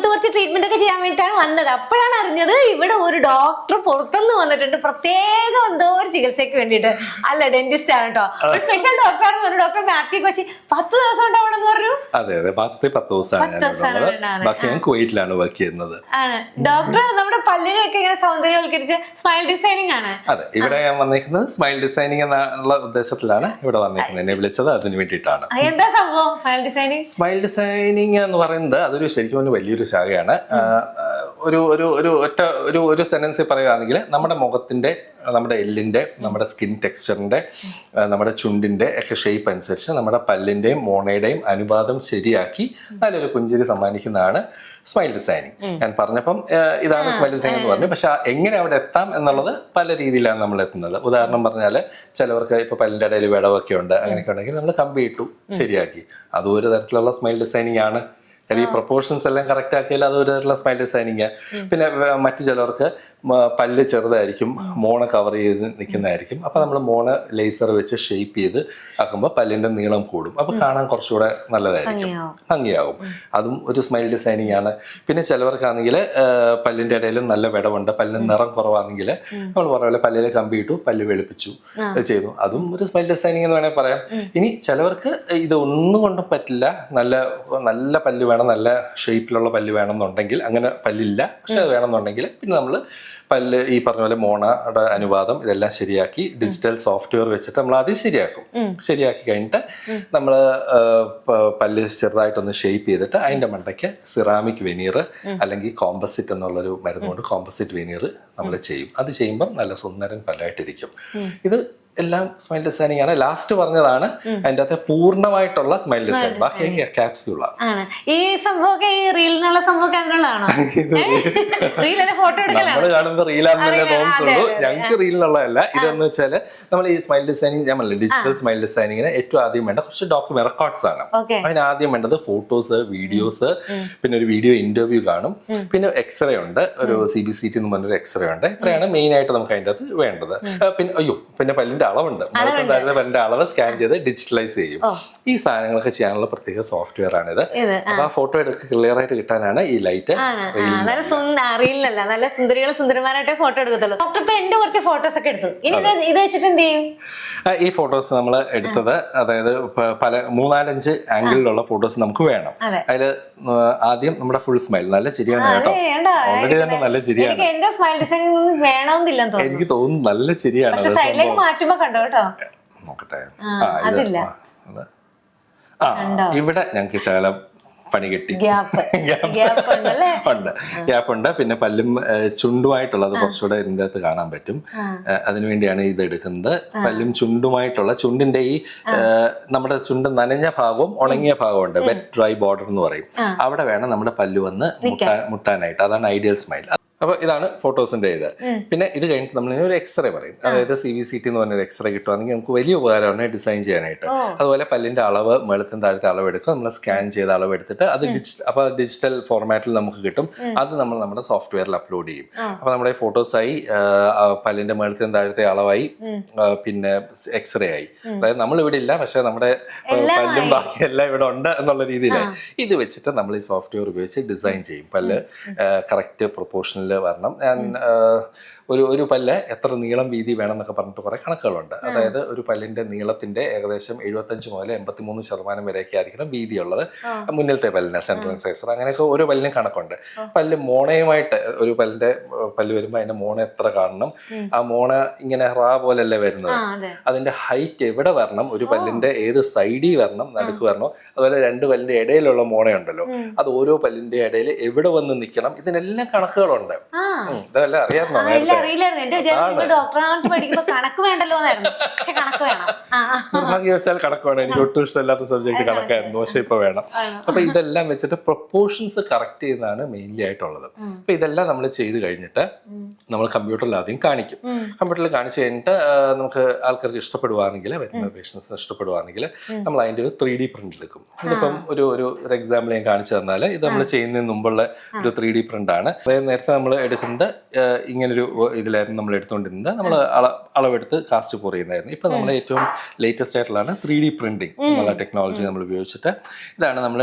foto കുറച്ച് treatment ഒക്കെ ചെയ്യാൻ വേണ്ടിയിട്ടാണ് വന്നത്. അപ്പോഴാണ് അറിഞ്ഞത് ഇവിടെ ഒരു ഡോക്ടർ പുറത്തുനിന്ന് വന്നിട്ടുണ്ട്. പ്രത്യേകം എന്തോ ഒരു ചികിത്സയ്ക്ക് വേണ്ടിട്ട് അല്ല ഡെന്റിസ്റ്റ് ആണ് കേട്ടോ ഒരു സ്പെഷ്യൽ ഡോക്ടർ ഡോക്ടറാണ് പറഞ്ഞു. ഡോക്ടർ മാത്യു കോശി പത്ത് ദിവസം ഉണ്ടാവണം പറഞ്ഞു. അതെ അതെ. മാസത്തെ പത്ത് ദിവസമാണ് ബാക്കി ഞാൻ കുവൈറ്റിലാണ് വർക്ക് ചെയ്യുന്നത്. ആണ്. ഡോക്ടർ നമ്മുടെ പല്ലിനെയൊക്കെ ഇങ്ങനെ സൗന്ദര്യവൽക്കരിച്ച് സ്മൈൽ ഡിസൈനിങ് ആണ്. അതെ ഇവിടെ ഞാൻ വന്നിരിക്കുന്നത് സ്മൈൽ ഡിസൈനിങ് എന്നുള്ള ഉദ്ദേശത്തിലാണ് ഇവിടെ വന്നിരിക്കുന്നത്. എന്നെ വിളിച്ചത് അതിന് വേണ്ടിയിട്ടാണ്. എന്താ സംഭവം സ്മൈൽ ഡിസൈനിങ് സ്മൈൽ ഡിസൈനിങ് എന്ന് പറയുന്നത് അതൊരു ശരിക്കും വലിയൊരു ശാഖയാണ് ആ, ഒരു ഒരു ഒരു ഒറ്റ ഒരു ഒരു സെന്റൻസിൽ പറയുകയാണെങ്കിൽ നമ്മുടെ മുഖത്തിന്റെ നമ്മുടെ എല്ലിന്റെ നമ്മുടെ സ്കിൻ ടെക്സ്ചറിന്റെ നമ്മുടെ ചുണ്ടിന്റെ ഒക്കെ ഷേപ്പ് അനുസരിച്ച് നമ്മുടെ പല്ലിന്റെയും മോണയുടെയും അനുപാതം ശരിയാക്കി നല്ലൊരു പുഞ്ചിരി സമ്മാനിക്കുന്നതാണ് സ്മൈൽ ഡിസൈനിങ് ഞാൻ പറഞ്ഞപ്പം ഇതാണ് സ്മൈൽ ഡിസൈനിങ് എന്ന് പറഞ്ഞു. പക്ഷെ എങ്ങനെ അവിടെ എത്താം എന്നുള്ളത് പല രീതിയിലാണ് നമ്മൾ എത്തുന്നത്. ഉദാഹരണം പറഞ്ഞാൽ ചിലവർക്ക് ഇപ്പൊ പല്ലിന്റെ ഇടയിൽ വിടവൊക്കെ ഉണ്ട്. അങ്ങനെയൊക്കെ ഉണ്ടെങ്കിൽ നമ്മൾ കമ്പി ഇട്ടു ശരിയാക്കി. അതും ഒരു തരത്തിലുള്ള സ്മൈൽ ഡിസൈനിങ് ആണ്. ഈ പ്രൊപ്പോർഷൻസ് എല്ലാം കറക്റ്റ് ആക്കിയാൽ അത് ഒരു തരത്തിലുള്ള സ്മൈൽ ഡിസൈനിങ് പിന്നെ മറ്റു ചിലർക്ക് പല്ല് ചെറുതായിരിക്കും മോണ കവർ ചെയ്ത് നിൽക്കുന്നതായിരിക്കും. അപ്പോൾ നമ്മൾ മോണ ലേസർ വെച്ച് ഷേപ്പ് ചെയ്ത് ആക്കുമ്പോൾ പല്ലിന്റെ നീളം കൂടും. അപ്പോൾ കാണാൻ കുറച്ചുകൂടെ നല്ലതായിരിക്കും. ഭംഗിയാവും. അതും ഒരു സ്മൈൽ ഡിസൈനിങ് ആണ്. പിന്നെ ചിലവർക്കാണെങ്കിൽ പല്ലിന്റെ ഇടയിൽ നല്ല വിടവുണ്ട്. പല്ലിന് നിറം കുറവാണെങ്കിൽ നമ്മൾ പറഞ്ഞ പോലെ പല്ലിൽ കമ്പി ഇട്ടു പല്ല് വെളുപ്പിച്ചു ചെയ്തു. അതും ഒരു സ്മൈൽ ഡിസൈനിങ് എന്ന് വേണേൽ പറയാം. ഇനി ചിലവർക്ക് ഇത് ഒന്നും കൊണ്ടും പറ്റില്ല. നല്ല നല്ല പല്ല് വേണം നല്ല ഷേപ്പിലുള്ള പല്ല് വേണമെന്നുണ്ടെങ്കിൽ അങ്ങനെ പല്ലില്ല. പക്ഷെ അത് വേണമെന്നുണ്ടെങ്കിൽ പിന്നെ നമ്മൾ പല്ല് ഈ പറഞ്ഞ പോലെ മോണയുടെ അനുവാദം ഇതെല്ലാം ശരിയാക്കി ഡിജിറ്റൽ സോഫ്റ്റ്വെയർ വെച്ചിട്ട് നമ്മൾ ആദ്യം ശരിയാക്കും. ശരിയാക്കി കഴിഞ്ഞിട്ട് നമ്മൾ പല്ല് ചെറുതായിട്ടൊന്ന് ഷേപ്പ് ചെയ്തിട്ട് അതിന്റെ മണ്ടയ്ക്ക് സിറാമിക് വെനീർ അല്ലെങ്കിൽ കോമ്പസിറ്റ് എന്നുള്ളൊരു മരുന്നുകൊണ്ട് കോമ്പസിറ്റ് വെനീർ നമ്മൾ ചെയ്യും. അത് ചെയ്യുമ്പം നല്ല സുന്ദരൻ പല്ലായിട്ടിരിക്കും. ഇത് എല്ലാം സ്മൈൽ ഡിസൈനിങ് ആണ്. ലാസ്റ്റ് പറഞ്ഞതാണ് അതിന്റെ അകത്തെ പൂർണമായിട്ടുള്ള സ്മൈൽ ഡിസൈൻ ബാക്കി ക്യാപ്സ്യൂളാണ് ആണ്. ഈ സംഭവമൊക്കെ ഈ റീലിനുള്ള സംഭവമൊക്കെ നമ്മൾ കാണുമ്പോൾ റീലാണെന്ന് തന്നെ അറിയാം, തോന്നുന്നുള്ളൂ. അതെ, അതെ, ഞങ്ങൾക്ക് റീലിനുള്ളതല്ല. ഇതെന്ന് വെച്ചാൽ നമ്മൾ ഈ സ്മൈൽ ഡിസൈനിങ് ഞാൻ പറഞ്ഞില്ല ഡിജിറ്റൽ സ്മൈൽ ഡിസൈനിങ്ങിന് ഏറ്റവും ആദ്യം വേണ്ട കുറച്ച് ഡോക്യുമെന്റ് റെക്കോർഡ്സ് ആണ്. അതിന് ആദ്യം വേണ്ടത് ഫോട്ടോസ് വീഡിയോസ് പിന്നെ ഒരു വീഡിയോ ഇന്റർവ്യൂ കാണും. പിന്നെ എക്സ്റേ ഉണ്ട്. ഒരു സി ബി സി ടി എന്ന് പറഞ്ഞൊരു എക്സ്റേ ഉണ്ട്. ഇത്രയാണ് മെയിൻ ആയിട്ട് നമുക്ക് അതിന്റെ അകത്ത് വേണ്ടത്. പിന്നെ അയ്യോ പിന്നെ പല്ലിന്റെ അളവുണ്ട്. മുഖത്തുണ്ടായിരുന്ന പല്ലിന്റെ അളവ് സ്കാൻ ചെയ്ത് ഡിജിറ്റലൈസ് ചെയ്യും. ഈ സാധനങ്ങളൊക്കെ ചെയ്യാനുള്ള പ്രത്യേക സോഫ്റ്റ്വെയർ ആണിത്. ഇത് അപ്പൊ ആ ഫോട്ടോ എടുക്കുക ക്ലിയർ ആയിട്ട് കിട്ടാനാണ് ഈ ലൈറ്റ് നല്ല സുന്ദ റീലിലല്ല നല്ല സുന്ദരികളും സുന്ദരന്മാരായിട്ടേ ഫോട്ടോ എടുക്കത്തുള്ളൂ. ഡോക്ടർ ഇപ്പൊ എന്റെ കുറച്ച് ഫോട്ടോസ് ഒക്കെ എടുത്തു. ഇനി ഇത് വെച്ചിട്ട് എന്ത് ചെയ്യും? ഈ ഫോട്ടോസ് നമ്മൾ എടുത്തത് അതായത് പല മൂന്നാലഞ്ച് ആംഗിളിലുള്ള ഫോട്ടോസ് നമുക്ക് വേണം. അതെ. അതിൽ ആദ്യം നമ്മുടെ ഫുൾ സ്മൈൽ നല്ല ചിരിയാണ് കേട്ടോ. ഓൾറെഡി തന്നെ നല്ല ചിരിയാണ്. എനിക്ക് തോന്നുന്നു. നല്ല ചിരിയാണ് മാറ്റുമ്പോ കണ്ടോ കേട്ടോ? നോക്കട്ടെ. അതില്ല. ആ, ഇവിടെ ഞങ്ങൾക്ക് ശകലം പണി കിട്ടി. ഉണ്ട് ഗ്യാപ്പ്. ഉണ്ട്. പിന്നെ പല്ലും ചുണ്ടുമായിട്ടുള്ളത് കുറച്ചുകൂടെ ഇതിന്റെ അകത്ത് കാണാൻ പറ്റും. അതിനുവേണ്ടിയാണ് ഇത് എടുക്കുന്നത്. പല്ലും ചുണ്ടുമായിട്ടുള്ള ചുണ്ടിന്റെ ഈ നമ്മുടെ ചുണ്ട് നനഞ്ഞ ഭാഗവും ഉണങ്ങിയ ഭാഗവും ഉണ്ട് വെറ്റ് ഡ്രൈ ബോർഡർ എന്ന് പറയും. അവിടെ വേണം നമ്മുടെ പല്ല് വന്ന് മുട്ടാനായിട്ട്. അതാണ് ഐഡിയൽ സ്മൈൽ അപ്പൊ ഇതാണ് ഫോട്ടോസിന്റെ ഇത്. പിന്നെ ഇത് കഴിഞ്ഞിട്ട് നമ്മൾ ഒരു എക്സ്റേ പറയും. അതായത് സി വി സി ടി എന്ന് പറഞ്ഞൊരു എക്സ്റേ കിട്ടുവാണെങ്കിൽ നമുക്ക് വലിയ ഉപകാരമാണ് ഡിസൈൻ ചെയ്യാനായിട്ട്. അതുപോലെ പല്ലിന്റെ അളവ് മേളത്തിന് താഴത്തെ അളവ് എടുക്കും നമ്മൾ സ്കാൻ ചെയ്ത അളവ് എടുത്തിട്ട് അത് ഡിജിറ്റൽ അപ്പൊ ഡിജിറ്റൽ ഫോർമാറ്റിൽ നമുക്ക് കിട്ടും. അത് നമ്മൾ നമ്മുടെ സോഫ്റ്റ്വെയറിൽ അപ്ലോഡ് ചെയ്യും. അപ്പൊ നമ്മുടെ ഫോട്ടോസായി പല്ലിന്റെ മേളത്തിന് താഴത്തെ അളവായി പിന്നെ എക്സ്റേ ആയി. അതായത് നമ്മൾ ഇവിടെ ഇല്ല പക്ഷെ നമ്മുടെ പല്ലും ബാക്കി എല്ലാം ഇവിടെ ഉണ്ട് എന്നുള്ള രീതിയിലായി. ഇത് വെച്ചിട്ട് നമ്മൾ ഈ സോഫ്റ്റ്വെയർ ഉപയോഗിച്ച് ഡിസൈൻ ചെയ്യും. പല്ല് കറക്റ്റ് പ്രൊപ്പോർഷനിൽ വരണം. ഞാൻ ഒരു ഒരു പല്ല് എത്ര നീളം വീതി വേണം എന്നൊക്കെ പറഞ്ഞിട്ട് കുറെ കണക്കുകളുണ്ട്. അതായത് ഒരു പല്ലിന്റെ നീളത്തിന്റെ ഏകദേശം എഴുപത്തഞ്ച് മുതൽ എൺപത്തിമൂന്ന് ശതമാനം വരെയൊക്കെ ആയിരിക്കണം വീതിയുള്ളത് മുന്നിലത്തെ പല്ലിന് സെൻട്രൽ സൈസർ അങ്ങനെയൊക്കെ ഓരോ പല്ലിനും കണക്കുണ്ട്. പല്ല് മോണയുമായിട്ട് ഒരു പല്ലിന്റെ പല്ല് വരുമ്പോൾ അതിന്റെ മോണ എത്ര കാണണം? ആ മോണ ഇങ്ങനെ റാ പോലല്ലേ വരുന്നത്? അതിന്റെ ഹൈറ്റ് എവിടെ വരണം? ഒരു പല്ലിന്റെ ഏത് സൈഡിൽ വരണം? നടുക്ക് വരണോ? അതുപോലെ രണ്ട് പല്ലിന്റെ ഇടയിലുള്ള മോണയുണ്ടല്ലോ. അത് ഓരോ പല്ലിന്റെ ഇടയിൽ എവിടെ വന്ന് നിൽക്കണം? ഇതിനെല്ലാം കണക്കുകളുണ്ട്. ഉം, ഇതെല്ലാം അറിയാമോ അറിയില്ലായിരുന്നു. എന്റെ വിചാരം നിങ്ങൾ ഡോക്ടറായിട്ട് പഠിക്കുമ്പോ കണക്ക് വേണ്ടല്ലോ എന്നായിരുന്നു. പക്ഷെ കണക്ക് വേണം. നിർഭാഗ്യവശാൽ കണക്ക് വേണം. എനിക്ക് ഒട്ടും ഇഷ്ടമില്ലാത്ത സബ്ജക്ട് കണക്കായിരുന്നു. പക്ഷെ ഇപ്പൊ വേണം. അപ്പൊ ഇതെല്ലാം വെച്ചിട്ട് പ്രൊപ്പോർഷൻസ് കറക്റ്റ് ചെയ്യുന്നതാണ് മെയിൻലി ആയിട്ടുള്ളത്. അപ്പൊ ഇതെല്ലാം നമ്മൾ ചെയ്ത് കഴിഞ്ഞിട്ട് നമ്മൾ കമ്പ്യൂട്ടറിൽ ആദ്യം കാണിക്കും. കമ്പ്യൂട്ടറിൽ കാണിച്ചു കഴിഞ്ഞിട്ട് നമുക്ക് ആൾക്കാർക്ക് ഇഷ്ടപ്പെടുവാണെങ്കിൽ വരുന്ന പേഷ്യൻസിന് ഇഷ്ടപ്പെടുവാണെങ്കിൽ നമ്മൾ അതിന്റെ ഒരു ത്രീ ഡി പ്രിന്റ് എടുക്കും. ഇതിപ്പം ഒരു ഒരു ഒരു എക്സാമ്പിൾ ഞാൻ കാണിച്ചു തന്നാൽ ഇത് നമ്മൾ ചെയ്യുന്നതിന് മുമ്പുള്ള ഒരു ത്രീ ഡി പ്രിന്റ് ആണ്. അതായത് നേരത്തെ നമ്മൾ നമ്മൾ എടുക്കുന്നത് ഇങ്ങനൊരു ഇതിലായിരുന്നു നമ്മൾ എടുത്തുകൊണ്ടിരുന്നത് നമ്മൾ അള അളവെടുത്ത് കാസ്റ്റ് പോർ ചെയ്യുന്നതായിരുന്നു. ഇപ്പം നമ്മൾ ഏറ്റവും ലേറ്റസ്റ്റ് ആയിട്ടുള്ളതാണ് ത്രീ ഡി പ്രിന്റിംഗ് എന്നുള്ള ടെക്നോളജി നമ്മൾ ഉപയോഗിച്ചിട്ട് ഇതാണ് നമ്മൾ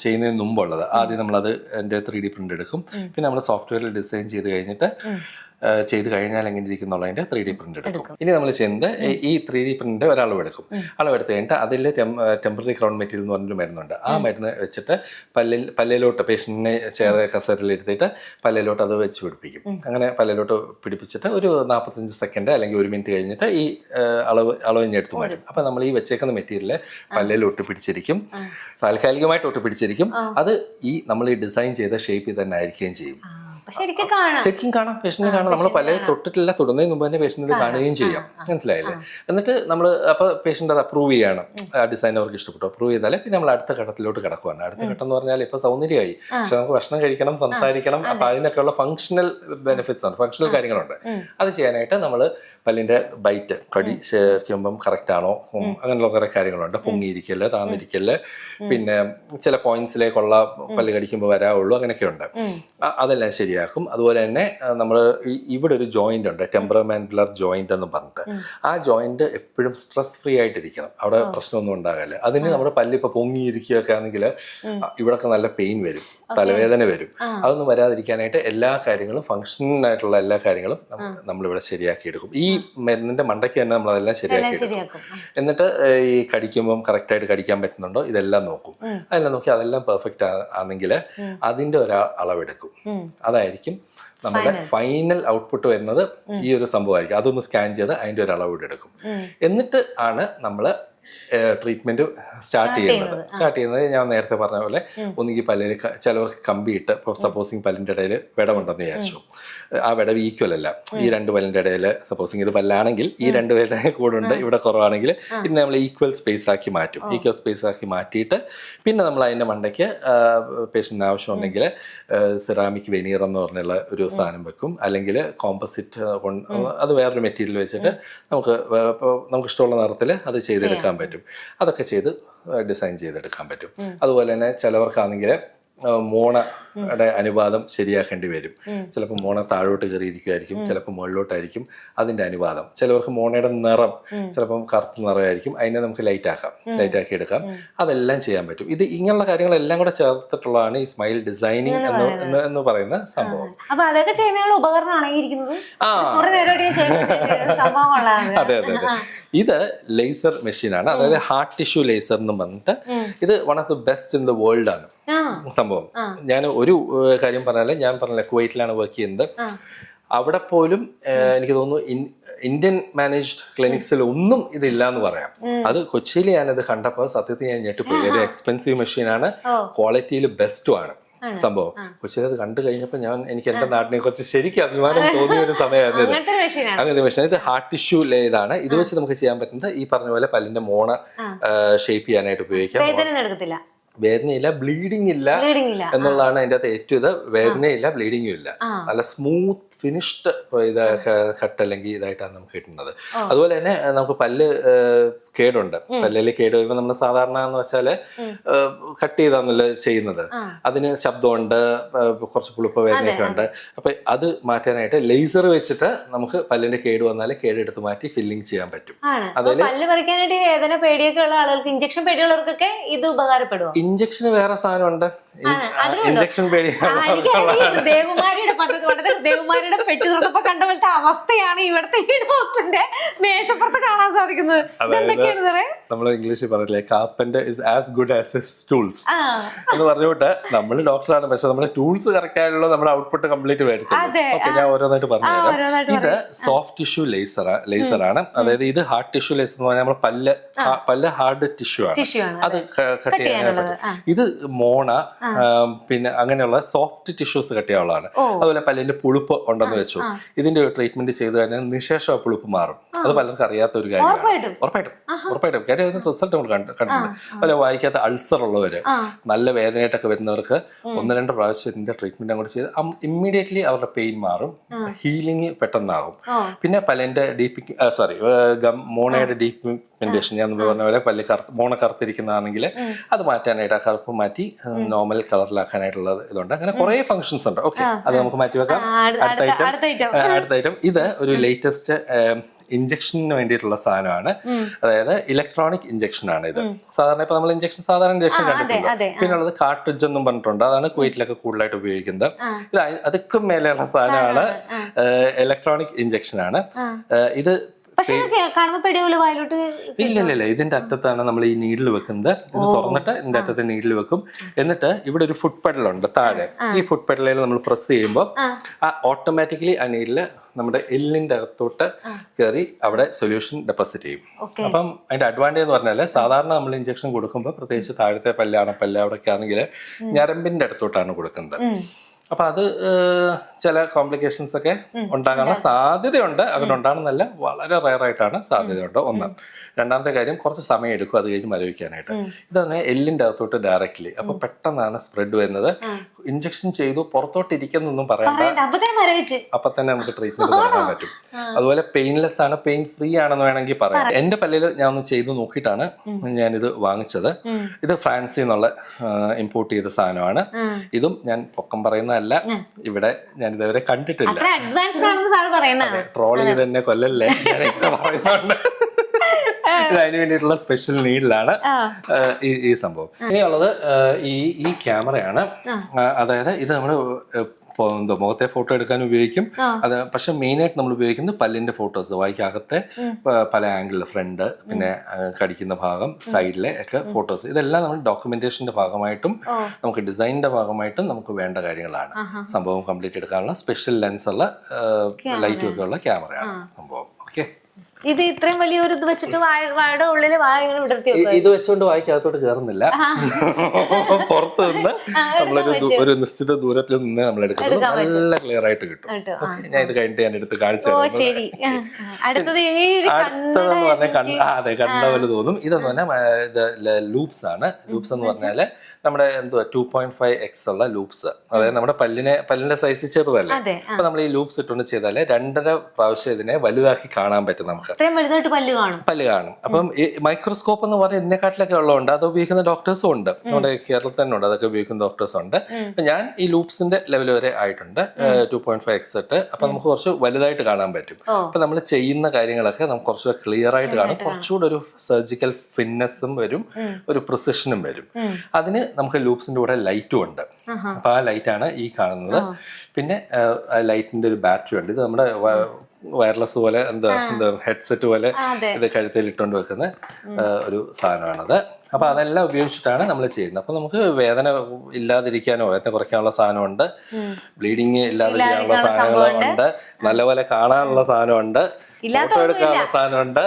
ചെയ്യുന്നതിന് മുമ്പുള്ളത്. ആദ്യം നമ്മളത് എന്റെ ത്രീ ഡി പ്രിന്റ് എടുക്കും. പിന്നെ നമ്മൾ സോഫ്റ്റ്വെയറിൽ ഡിസൈൻ ചെയ്ത് കഴിഞ്ഞിട്ട് ചെയ്ത് കഴിഞ്ഞാൽ എങ്ങനെ ഇരിക്കുന്നുള്ളതിന്റെ ത്രീ ഡി പ്രിന്റ് എടുക്കും. ഇനി നമ്മൾ ചെയ്യുന്നത് ഈ- ത്രീ ഡി പ്രിന്റ് ഒരളവെടുക്കും അളവെടുത്ത് കഴിഞ്ഞിട്ട് അതിൽ ടെമ്പററി ക്രൗൺ മെറ്റീരിയൽ എന്ന് പറഞ്ഞൊരു മരുന്നുണ്ട്. ആ മരുന്ന് വെച്ചിട്ട് പല്ലിൽ പല്ലിലോട്ട് പേഷ്യന്റിനെ ചേർ കസേരയിൽ എടുത്തിട്ട് പല്ലിലോട്ട് അത് വെച്ച് പിടിപ്പിക്കും. അങ്ങനെ പല്ലിലോട്ട് പിടിപ്പിച്ചിട്ട് ഒരു നാൽപ്പത്തഞ്ച് സെക്കൻഡ് അല്ലെങ്കിൽ ഒരു മിനിറ്റ് കഴിഞ്ഞിട്ട് ഈ അളവ് അളവ് എടുത്തു മാറ്റും. അപ്പൊ നമ്മൾ ഈ വെച്ചേക്കുന്ന മെറ്റീരിയൽ പല്ലിൽ ഒട്ടി പിടിച്ചിരിക്കും. താൽക്കാലികമായിട്ട് ഒട്ടി പിടിച്ചിരിക്കും. അത് ഈ നമ്മൾ ഈ ഡിസൈൻ ചെയ്ത ഷേപ്പിൽ തന്നെ ആയിരിക്കുകയും ചെയ്യും. ശരിക്കും കാണാം. ശരിക്കും കാണാം. നമ്മൾ പല തൊട്ടിട്ടില്ല. തൊടുന്നതിന് മുമ്പ് തന്നെ പേഷ്യന്റ് കാണുകയും ചെയ്യാം. മനസ്സിലായില്ലേ? എന്നിട്ട് നമ്മൾ അപ്പൊ പേഷ്യന്റ് അത് അപ്രൂവ് ചെയ്യണം. ആ ഡിസൈൻ അവർക്ക് ഇഷ്ടപ്പെട്ടു. അപ്രൂവ് ചെയ്താലേ പിന്നെ നമ്മൾ അടുത്ത ഘട്ടത്തിലോട്ട് കിടക്കുവാണ്. അടുത്ത ഘട്ടം എന്ന് പറഞ്ഞാൽ ഇപ്പൊ സൗന്ദര്യമായി. പക്ഷെ നമുക്ക് ഭക്ഷണം കഴിക്കണം സംസാരിക്കണം അപ്പൊ അതിനൊക്കെയുള്ള ഫങ്ഷണൽ ബെനിഫിറ്റ്സ് ആണ്. ഫങ്ഷണൽ കാര്യങ്ങളുണ്ട്. അത് ചെയ്യാനായിട്ട് നമ്മൾ പല്ലിന്റെ ബൈറ്റ് കടി ശേഖിക്കുമ്പം കറക്റ്റ് ആണോ? അങ്ങനെയുള്ള കുറെ കാര്യങ്ങളുണ്ട്. പൊങ്ങിയിരിക്കൽ താന്നിരിക്കൽ പിന്നെ ചില പോയിന്റ്സിലേക്കുള്ള പല്ല് കടിക്കുമ്പോൾ വരാവുള്ളൂ അങ്ങനെയൊക്കെ ഉണ്ട് അതെല്ലാം അതെല്ലാം ശരിയാക്കും അതുപോലെ തന്നെ നമ്മൾ ഇവിടെ ഒരു ജോയിന്റ് ഉണ്ട് ടെമ്പറമെന്റുലർ ജോയിന്റ് എന്ന് പറഞ്ഞിട്ട്. ആ ജോയിന്റ് എപ്പോഴും സ്ട്രെസ് ഫ്രീ ആയിട്ടിരിക്കണം. അവിടെ പ്രശ്നമൊന്നും ഉണ്ടാകില്ല. അതിന് നമ്മുടെ പല്ല് ഇപ്പൊ പൊങ്ങിയിരിക്കുകയൊക്കെ ആണെങ്കിൽ ഇവിടൊക്കെ നല്ല പെയിൻ വരും. തലവേദന വരും. അതൊന്നും വരാതിരിക്കാനായിട്ട് എല്ലാ കാര്യങ്ങളും ഫങ്ഷണൽ ആയിട്ടുള്ള എല്ലാ കാര്യങ്ങളും നമ്മളിവിടെ ശരിയാക്കി എടുക്കും ഈ മരുന്നിന്റെ മണ്ടയ്ക്ക് തന്നെ നമ്മൾ അതെല്ലാം ശരിയാക്കി എന്നിട്ട് ഈ കടിക്കുമ്പോൾ കറക്റ്റ് ആയിട്ട് കടിക്കാൻ പറ്റുന്നുണ്ടോ? ഇതെല്ലാം നോക്കും. അതെല്ലാം നോക്കി അതെല്ലാം പെർഫെക്റ്റ് ആണെങ്കിൽ അതിന്റെ ഒരു അളവെടുക്കും. അതായിരിക്കും നമ്മുടെ ഫൈനൽ ഔട്ട്പുട്ട് വരുന്നത് ഈ ഒരു സംഭവമായിരിക്കും. അതൊന്ന് സ്കാൻ ചെയ്ത് അതിന്റെ ഒരു അളവ് എടുക്കും. എന്നിട്ട് ആണ് നമ്മൾ ട്രീറ്റ്മെന്റ് സ്റ്റാർട്ട് ചെയ്യുന്നത്. സ്റ്റാർട്ട് ചെയ്യുന്നത് ഞാൻ നേരത്തെ പറഞ്ഞ പോലെ ഒന്നുകിൽ പല്ലിൽ ചിലവർക്ക് കമ്പിയിട്ട് ഇപ്പോൾ സപ്പോസിങ് പല്ലിന്റെ ഇടയിൽ വിടവുണ്ടെന്ന് വിചാരിച്ചു. ആ വിടവ് ഈക്വൽ അല്ല. ഈ രണ്ട് പല്ലിന്റെ ഇടയിൽ സപ്പോസിങ് ഇത് പല്ലാണെങ്കിൽ ഈ രണ്ട് പേരുടെ കൂടെ ഉണ്ട് ഇവിടെ കുറവാണെങ്കിൽ പിന്നെ നമ്മൾ ഈക്വൽ സ്പേസ് ആക്കി മാറ്റും. ഈക്വൽ സ്പേസ് ആക്കി മാറ്റിയിട്ട് പിന്നെ നമ്മൾ അതിന്റെ മണ്ടയ്ക്ക് പേഷ്യന്റിന് ആവശ്യമുണ്ടെങ്കിൽ സിറാമിക് വെനീർ എന്ന് പറഞ്ഞുള്ള ഒരു സാധനം വെക്കും. അല്ലെങ്കിൽ കോമ്പസിറ്റ് അത് വേറൊരു മെറ്റീരിയൽ വെച്ചിട്ട് നമുക്ക് നമുക്ക് ഇഷ്ടമുള്ള നിറത്തിൽ അത് ചെയ്തെടുക്കാൻ പറ്റും. അതൊക്കെ ചെയ്ത് ഡിസൈൻ ചെയ്തെടുക്കാൻ പറ്റും. അതുപോലെ തന്നെ ചിലവർക്കാണെങ്കിൽ മോണയുടെ അനുപാതം ശരിയാക്കേണ്ടി വരും. ചിലപ്പോൾ മോണ താഴോട്ട് കയറിയിരിക്കുമായിരിക്കും ചിലപ്പോൾ മുകളിലോട്ടായിരിക്കും അതിന്റെ അനുപാതം ചിലവർക്ക് മോണയുടെ നിറം ചിലപ്പം കറുത്ത നിറമായിരിക്കും അതിനെ നമുക്ക് ലൈറ്റ് ആക്കാം ലൈറ്റ് ആക്കി എടുക്കാം. അതെല്ലാം ചെയ്യാൻ പറ്റും. ഇത് ഇങ്ങനെയുള്ള കാര്യങ്ങളെല്ലാം കൂടെ ചേർത്തിട്ടുള്ളതാണ് ഈ സ്മൈൽ ഡിസൈനിങ് എന്ന് എന്ന് പറയുന്ന സംഭവം. അപ്പൊ അതൊക്കെ ഉപകരണമാണ് കൊള്ളാണ് അതെ അതെ അതെ. ഇത് ലേസർ മെഷീനാണ് അതായത് ഹാർട്ട് ടിഷ്യൂ ലേസർ എന്ന് പറഞ്ഞിട്ട് ഇത് one of the best in the world ആണ്. സംഭവം. ഞാൻ ഒരു കാര്യം പറഞ്ഞാൽ ഞാൻ പറഞ്ഞില്ല കുവൈറ്റിലാണ് വർക്ക് ചെയ്യുന്നത്. അവിടെ പോലും എനിക്ക് തോന്നുന്നു ഇന്ത്യൻ മാനേജ്ഡ് ക്ലിനിക്സിൽ ഒന്നും ഇതില്ല എന്ന് പറയാം അത് കൊച്ചിയിൽ ഞാനത് കണ്ടപ്പോൾ സത്യത്തിൽ ഞാൻ ഞെട്ടിപ്പോയി ഒരു എക്സ്പെൻസീവ് മെഷീനാണ് ക്വാളിറ്റിയിൽ ബെസ്റ്റും ആണ് സംഭവം. കൊച്ചിയിൽ അത് കണ്ടു കഴിഞ്ഞപ്പോൾ ഞാൻ എനിക്ക് എന്റെ നാടിനെ കുറിച്ച് ശരിക്കും അഭിമാനം തോന്നിയ ഒരു സമയമായിരുന്നു അങ്ങനെ അങ്ങനത്തെ മെഷീൻ ഇത് ഹാർട്ട് ടിഷ്യൂ ഇതാണ്. ഇത് വെച്ച് നമുക്ക് ചെയ്യാൻ പറ്റുന്നത് ഈ പറഞ്ഞ പോലെ പല്ലിന്റെ മോണ ഷേപ്പ് ചെയ്യാനായിട്ട് ഉപയോഗിക്കാം. വേദനയില്ല ബ്ലീഡിംഗ് ഇല്ല എന്നുള്ളതാണ് അതിന്റെ അകത്ത് ഏറ്റവും ഇത്. വേദനയില്ല ബ്ലീഡിങ്ങും ഇല്ല. നല്ല സ്മൂത്ത് ഫിനിഷ്ഡ് ഇത് കട്ട് അല്ലെങ്കിൽ ഇതായിട്ടാണ് നമുക്ക് കിട്ടുന്നത്. അതുപോലെ തന്നെ നമുക്ക് പല്ല് കേടുണ്ട്. പല്ലിൽ കേട് വരുമ്പോൾ നമ്മൾ സാധാരണ എന്ന് വെച്ചാൽ കട്ട് ചെയ്താന്നല്ല ചെയ്യുന്നത്. അതിന് ശബ്ദമുണ്ട് കുറച്ച് പുളിപ്പ് വേദനയൊക്കെ ഉണ്ട്. അപ്പൊ അത് മാറ്റാനായിട്ട് ലേസർ വെച്ചിട്ട് നമുക്ക് പല്ലിന്റെ കേട് വന്നാൽ കേട് എടുത്ത് മാറ്റി ഫില്ലിംഗ് ചെയ്യാൻ പറ്റും. ആണ്. പല്ല് പറിക്കാനായിട്ട് വേദന പേടിയൊക്കെ ഉള്ള ആളുകൾക്ക് ഇഞ്ചക്ഷൻ പേടിയുള്ളവർക്കൊക്കെ ഇത് ഉപകാരപ്പെടും ഇഞ്ചക്ഷന് വേറെ സാധനം ഉണ്ട്? ഇഞ്ചക്ഷൻ ഹൃദയകുമാരിയുടെ പദ്ധതി പണ്ടത്തെ ഹൃദയകുമാരിയുടെ പെട്ടി കണ്ട പോലത്തെ അവസ്ഥയാണ് ഇവിടുത്തെ ഈ ഡോക്ടറിന്റെ മേശപ്പുറത്ത് കാണാൻ സാധിക്കുന്നത്. നമ്മൾ ഇംഗ്ലീഷിൽ പറഞ്ഞില്ലേ carpenter is as good as his tools എന്ന് പറഞ്ഞുകൊണ്ട് നമ്മൾ ഡോക്ടറാണ് പക്ഷെ നമ്മുടെ ടൂൾസ് കറക്റ്റായുള്ള നമ്മുടെ ഔട്ട്പുട്ട് കംപ്ലീറ്റ് ഓക്കെ ഞാൻ ഓരോന്നായിട്ട് പറഞ്ഞുതരാം. ഇത് സോഫ്റ്റ് ടിഷ്യൂ ലേസർ ലേസർ ആണ്. അതായത് ഇത് ഹാർഡ് ടിഷ്യൂ ലേസർ എന്ന് പറഞ്ഞാൽ നമ്മൾ പല്ല് പല്ല് ഹാർഡ് ടിഷ്യൂ ആണ്. അത് കട്ട് ചെയ്യാൻ പറ്റും. ഇത് മോണ പിന്നെ അങ്ങനെയുള്ള സോഫ്റ്റ് ടിഷ്യൂസ് കട്ട് ചെയ്യാനുള്ളതാണ് അതുപോലെ പല്ലിന്റെ പുളിപ്പ് ഉണ്ടെന്ന് വെച്ചു. ഇതിന്റെ ട്രീറ്റ്മെന്റ് ചെയ്ത് കഴിഞ്ഞാൽ നിശേഷം പുളിപ്പ് മാറും. അത് പലർക്കും അറിയാത്ത ഒരു കാര്യമാണ് ഉറപ്പായിട്ടും. ഉറപ്പായിട്ടും. കാര്യം അതിന് റിസൾട്ട് നമ്മൾ കണ്ടു കണ്ടിട്ടുണ്ട്. അല്ല വായിക്കാത്ത അൾസർ ഉള്ളവര് നല്ല വേദനയായിട്ടൊക്കെ വരുന്നവർക്ക് ഒന്ന് രണ്ട് പ്രാവശ്യം ഇതിന്റെ ട്രീറ്റ്മെന്റ് അങ്ങോട്ട് ചെയ്ത് ഇമ്മീഡിയറ്റ്ലി അവരുടെ പെയിൻ മാറും. ഹീലിംഗ് പെട്ടെന്നാകും. പിന്നെ പല്ലിന്റെ ഡീപ്പി സോറി മോണയുടെ ഡീപ്പ് പിഗ്മെന്റേഷൻ ഞാൻ പറഞ്ഞ പോലെ പല്ല് കറുത്ത് മോണ കറുത്തിരിക്കുന്നതാണെങ്കിൽ അത് മാറ്റാനായിട്ട് ആ കറുപ്പ് മാറ്റി നോർമൽ കളറിലാക്കാനായിട്ടുള്ള ഇതുണ്ട്. അങ്ങനെ കുറെ ഫംഗ്ഷൻസ് ഉണ്ട്. ഓക്കെ അത് നമുക്ക് മാറ്റി വെക്കാം. അടുത്ത ഐറ്റം അടുത്ത ഐറ്റം ഇത് ഒരു ലേറ്റസ്റ്റ് ഇഞ്ചക്ഷന് വേണ്ടിയിട്ടുള്ള സാധനമാണ്. അതായത് ഇലക്ട്രോണിക് ഇഞ്ചക്ഷൻ ആണ് ഇത് സാധാരണ ഇപ്പൊ നമ്മൾ ഇഞ്ചക്ഷൻ സാധാരണ ഇഞ്ചക്ഷൻ കണ്ടിട്ടുണ്ട്? പിന്നെ ഉള്ളത് കാർട്രിഡ്ജ് എന്നും പറഞ്ഞിട്ടുണ്ട്. അതാണ് കുവൈറ്റിലൊക്കെ കൂടുതലായിട്ട് ഉപയോഗിക്കുന്നത്. ഇത് അതൊക്കെ മേലെയുള്ള സാധനമാണ്. ഇലക്ട്രോണിക് ഇഞ്ചക്ഷൻ ആണ് ഇത് പക്ഷെ കാണുമ്പോൾ പെടിയോൽ വായിലോട്ട് ഇല്ല ഇല്ല ഇല്ല ഇതിന്റെ അറ്റത്താണ് നമ്മൾ ഈ നീഡിൽ വെക്കുന്നത്. ഇത് തുറന്നിട്ട് ഇതിന്റെ അറ്റത്ത് നീഡിൽ വെക്കും. എന്നിട്ട് ഇവിടെ ഒരു ഫുഡ് പെഡൽ ഉണ്ട് താഴെ. ഈ ഫുഡ് പെഡലിൽ നമ്മൾ പ്രസ് ചെയ്യുമ്പോൾ ആ. ഓട്ടോമാറ്റിക്കലി ആ നീഡിൽ നമ്മുടെ എല്ലിന്റെ അകത്തോട്ട് കയറി അവിടെ സൊല്യൂഷൻ ഡെപ്പോസിറ്റ് ചെയ്യും. അപ്പം അതിന്റെ അഡ്വാന്റേജ് എന്ന് പറഞ്ഞാൽ സാധാരണ നമ്മൾ ഇഞ്ചക്ഷൻ കൊടുക്കുമ്പോൾ പ്രത്യേകിച്ച് താഴത്തെ പല്ലാണ് പല്ല് അവിടെയൊക്കെ ആണെങ്കിൽ ഞരമ്പിന്റെ അടുത്തോട്ടാണ് കൊടുക്കുന്നത്. അപ്പൊ അത് ചില കോംപ്ലിക്കേഷൻസ് ഒക്കെ ഉണ്ടാകാനുള്ള സാധ്യതയുണ്ട്. അവരുണ്ടാകുന്നല്ല വളരെ റയർ ആയിട്ടാണ് സാധ്യതയുണ്ട്. ഒന്ന്. രണ്ടാമത്തെ കാര്യം കുറച്ച് സമയം എടുക്കും അത് കഴിഞ്ഞ് മരവിക്കാനായിട്ട്. ഇതാണ് എല്ലിന്റെ അകത്തോട്ട് ഡയറക്റ്റ്ലി അപ്പൊ പെട്ടെന്നാണ് സ്പ്രെഡ് വരുന്നത്. ഇഞ്ചക്ഷൻ ചെയ്തു പുറത്തോട്ട് ഇരിക്കുന്നൊന്നും പറയണ്ട. അപ്പൊ തന്നെ നമുക്ക് ട്രീറ്റ്മെന്റ് തുടങ്ങാൻ പറ്റും. അതുപോലെ പെയിൻലെസ് ആണ്. പെയിൻ ഫ്രീ ആണെന്ന് വേണമെങ്കിൽ പറയാം. എന്റെ പല്ലിൽ ഞാൻ ഒന്ന് ചെയ്ത് നോക്കിയിട്ടാണ് ഞാനിത് വാങ്ങിച്ചത്. ഇത് ഫ്രാൻസിൽ നിന്നുള്ള ഇമ്പോർട്ട് ചെയ്ത സാധനമാണ്. ഇതും ഞാൻ പൊക്കം പറയുന്നതല്ല. ഇവിടെ ഞാൻ ഇതുവരെ കണ്ടിട്ടില്ല. അത്ര തന്നെ ട്രോൾ ചെയ്ത് കൊല്ലല്ലേ? ഞാൻ പറയുന്നുണ്ട് അതിന് വേണ്ടിയിട്ടുള്ള സ്പെഷ്യൽ നീഡിലാണ് ഈ സംഭവം. ഇനിയുള്ളത് ഈ ഈ ക്യാമറയാണ്. അതായത് ഇത് നമ്മൾ എന്തോ മുഖത്തെ ഫോട്ടോ എടുക്കാൻ ഉപയോഗിക്കും. അത് പക്ഷെ മെയിൻ ആയിട്ട് നമ്മൾ ഉപയോഗിക്കുന്നത് പല്ലിന്റെ ഫോട്ടോസ് വായിക്കകത്തെ പല ആംഗിളിൽ ഫ്രണ്ട് പിന്നെ കടിക്കുന്ന ഭാഗം സൈഡിലെ ഒക്കെ ഫോട്ടോസ് ഇതെല്ലാം നമ്മൾ ഡോക്യുമെന്റേഷന്റെ ഭാഗമായിട്ടും നമുക്ക് ഡിസൈനിന്റെ ഭാഗമായിട്ടും നമുക്ക് വേണ്ട കാര്യങ്ങളാണ്. സംഭവം കംപ്ലീറ്റ് എടുക്കാനുള്ള സ്പെഷ്യൽ ലെൻസ് ഉള്ള ലൈറ്റും ഒക്കെ ഉള്ള ക്യാമറയാണ് സംഭവം. ഇത് ഇത്രയും വലിയൊരു ഇത് വെച്ചിട്ട് വാഴയുടെ വായ ഇങ്ങനെ വിടർത്തി ഇത് വെച്ചുകൊണ്ട് വായിക്കകത്തോട്ട് ചേർന്നില്ല. പുറത്ത് നിന്ന് നമ്മളൊരു ഒരു നിശ്ചിത ദൂരത്തിൽ നിന്ന് നമ്മൾ എടുക്കുന്നത് നല്ല ക്ലിയർ ആയിട്ട് കിട്ടും. ഞാൻ ഇത് കഴിഞ്ഞിട്ട് ഞാൻ എടുത്ത് കാണിച്ചു അടുത്തതെന്ന് പറഞ്ഞാൽ അതെ കണ്ട പോലെ തോന്നും. ഇതെന്ന് പറഞ്ഞാൽ ലൂപ്സ് ആണ്. ലൂപ്സ് എന്ന് പറഞ്ഞാൽ നമ്മുടെ എന്തുവാ ടു പോയിന്റ് ഫൈവ് എക്സ് ഉള്ള ലൂപ്സ്. അതായത് നമ്മുടെ പല്ലിനെ പല്ലിന്റെ സൈസ് ചെറുതല്ലേ. അപ്പൊ നമ്മൾ ഈ ലൂപ്സ് ഇട്ടുകൊണ്ട് ചെയ്താൽ രണ്ടര പ്രാവശ്യം ഇതിനെ വലുതാക്കി കാണാൻ പറ്റും നമുക്ക്. ഇത്രയും വലുതായിട്ട് പല്ല് കാണും. പല്ല് കാണും. അപ്പം മൈക്രോസ്കോപ്പ് എന്ന് പറഞ്ഞാൽ ഇതിനെക്കാട്ടിലൊക്കെ ഉള്ളതുണ്ട് അത് ഉപയോഗിക്കുന്ന ഡോക്ടേഴ്സും ഉണ്ട്. നമ്മുടെ കേരളത്തിൽ തന്നെ ഉണ്ട്. അതൊക്കെ ഉപയോഗിക്കുന്ന ഡോക്ടേഴ്സ് ഉണ്ട്. ഞാൻ ഈ ലൂപ്സിന്റെ ലെവൽ വരെ ആയിട്ടുണ്ട്. ടു പോയിന്റ് ഫൈവ് എക്സ് ഇട്ട് അപ്പൊ നമുക്ക് കുറച്ച് വലുതായിട്ട് കാണാൻ പറ്റും. അപ്പൊ നമ്മൾ ചെയ്യുന്ന കാര്യങ്ങളൊക്കെ നമുക്ക് കുറച്ചുകൂടെ ക്ലിയർ ആയിട്ട് കാണും. കുറച്ചുകൂടെ ഒരു സർജിക്കൽ ഫിറ്റ്നസ്സും വരും. ഒരു പ്രിസിഷനും വരും. അതിന് നമുക്ക് ലൂപ്സിന്റെ കൂടെ ലൈറ്റും ഉണ്ട്. അപ്പൊ ആ ലൈറ്റ് ആണ് ഈ കാണുന്നത്. പിന്നെ ലൈറ്റിന്റെ ഒരു ബാറ്ററി ഉണ്ട്. ഇത് നമ്മുടെ വയർലെസ് പോലെ എന്താ എന്താ ഹെഡ്സെറ്റ് പോലെ ഇത് കഴുത്തിൽ ഇട്ടുകൊണ്ട് വെക്കുന്ന ഒരു സാധനമാണത്. അപ്പൊ അതെല്ലാം ഉപയോഗിച്ചിട്ടാണ് നമ്മൾ ചെയ്യുന്നത്. അപ്പൊ നമുക്ക് വേദന ഇല്ലാതിരിക്കാനോ വേദന കുറയ്ക്കാനുള്ള സാധനമുണ്ട്. ബ്ലീഡിങ് ഇല്ലാതെ ചെയ്യാനുള്ള സാധനങ്ങളുണ്ട്. നല്ലപോലെ കാണാനുള്ള സാധനമുണ്ട്. ഫോട്ടോ എടുക്കാനുള്ള സാധനമുണ്ട്.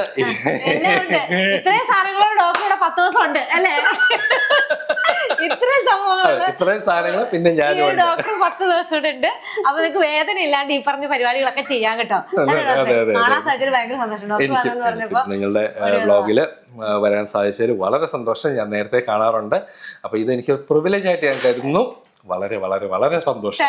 ഇത്രയും സാധനങ്ങളോട് ഡോക്ടറുടെ പത്ത് ദിവസം ഉണ്ട് അല്ലേ? ഇത്രയും സംഭവങ്ങൾ ഇത്രയും സാധനങ്ങൾ പിന്നെ ഉണ്ട് ഡോക്ടർ പത്ത് ദിവസം ഉണ്ട്. അപ്പൊ നിങ്ങൾക്ക് വേദന ഇല്ലാണ്ട് ഈ പറഞ്ഞ പരിപാടികളൊക്കെ ചെയ്യാൻ കേട്ടോ. കാണാൻ സാഹചര്യം ഭയങ്കര സന്തോഷം ഡോക്ടർ നിങ്ങളുടെ ബ്ലോഗിൽ വരാൻ സാധിച്ചതിൽ വളരെ സന്തോഷം. ഞാൻ നേരത്തെ കാണാറുണ്ട്. അപ്പൊ ഇത് എനിക്ക് പ്രിവിലേജ് ആയിട്ട് ഞാൻ കരുതുന്നു. വളരെ വളരെ വളരെ സന്തോഷം.